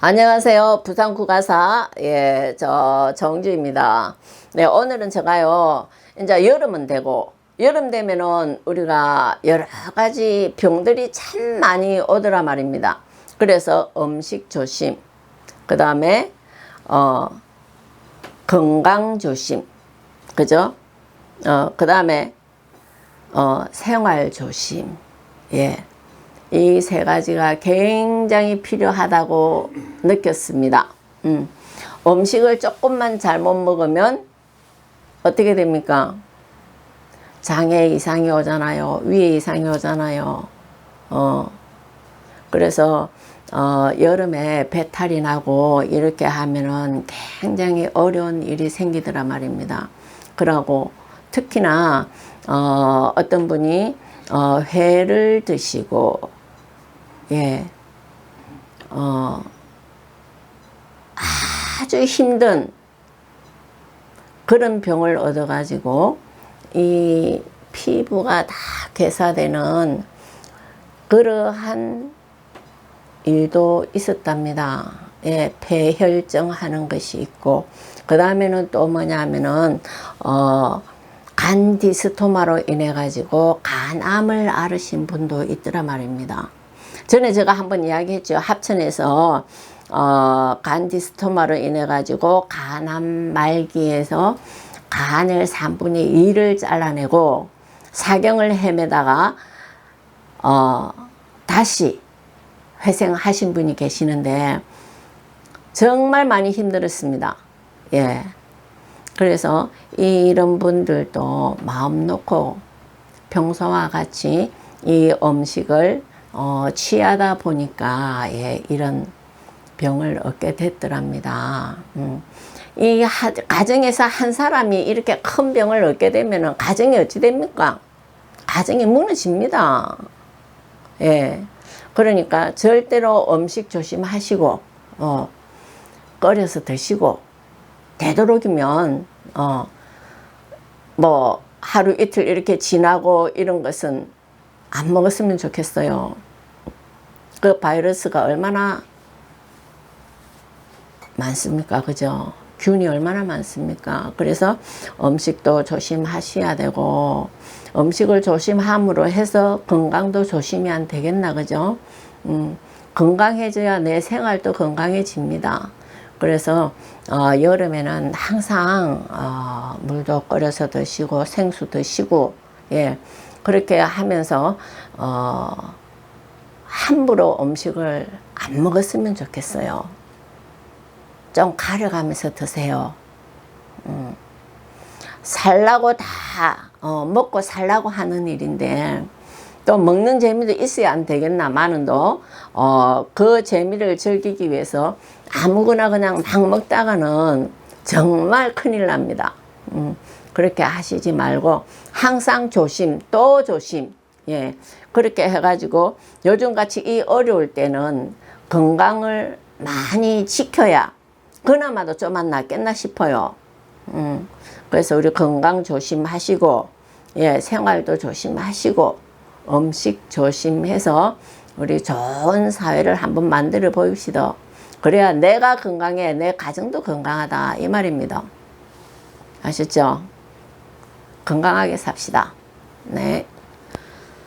안녕하세요. 부산 국가사 예, 저 정주입니다. 네, 오늘은 제가요. 이제 여름은 되고 여름 되면은 우리가 여러 가지 병들이 참 많이 오더라 말입니다. 그래서 음식 조심. 그다음에 어 건강 조심. 그죠? 어, 그다음에 어 생활 조심. 예. 이 세 가지가 굉장히 필요하다고 느꼈습니다. 음. 음식을 조금만 잘못 먹으면 어떻게 됩니까? 장에 이상이 오잖아요. 위에 이상이 오잖아요. 어. 그래서 어, 여름에 배탈이 나고 이렇게 하면은 굉장히 어려운 일이 생기더라 말입니다. 그러고 특히나 어, 어떤 분이 어, 회를 드시고 예, 어, 아주 힘든 그런 병을 얻어가지고 이 피부가 다 괴사되는 그러한 일도 있었답니다. 예, 폐혈증 하는 것이 있고, 그 다음에는 또 뭐냐면은, 어, 간 디스토마로 인해 가지고 간암을 앓으신 분도 있더라 말입니다. 전에 제가 한번 이야기했죠. 합천에서 어, 간 디스토마로 인해 가지고 간암 말기에서 간을 3분의 2를 잘라내고 사경을 헤매다가 어, 다시 회생하신 분이 계시는데 정말 많이 힘들었습니다. 예. 그래서 이런 분들도 마음 놓고 평소와 같이 이 음식을 어, 취하다 보니까 예, 이런 병을 얻게 됐더랍니다. 음. 이 하, 가정에서 한 사람이 이렇게 큰 병을 얻게 되면 가정이 어찌 됩니까? 가정이 무너집니다. 예. 그러니까 절대로 음식 조심하시고, 어, 끓여서 드시고, 되도록이면, 어, 뭐, 하루 이틀 이렇게 지나고 이런 것은 안 먹었으면 좋겠어요. 그 바이러스가 얼마나 많습니까? 그죠? 균이 얼마나 많습니까? 그래서 음식도 조심하셔야 되고, 음식을 조심함으로 해서 건강도 조심해야 되겠나, 그죠? 음, 건강해져야 내 생활도 건강해집니다. 그래서 어, 여름에는 항상 어, 물도 끓여서 드시고 생수 드시고 예 그렇게 하면서 어, 함부로 음식을 안 먹었으면 좋겠어요. 좀 가려가면서 드세요. 음. 살라고 다 어, 먹고 살라고 하는 일인데 또 먹는 재미도 있어야 안 되겠나마는도 어, 그 재미를 즐기기 위해서 아무거나 그냥 막 먹다가는 정말 큰일 납니다. 음, 그렇게 하시지 말고 항상 조심 또 조심 예 그렇게 해가지고 요즘같이 이 어려울 때는 건강을 많이 지켜야 그나마도 좀만 낫겠나 싶어요. 음, 그래서 우리 건강 조심하시고 예 생활도 조심하시고 음식 조심해서 우리 좋은 사회를 한번 만들어 보입시다. 그래야 내가 건강해, 내 가정도 건강하다. 이 말입니다. 아셨죠? 건강하게 삽시다. 네.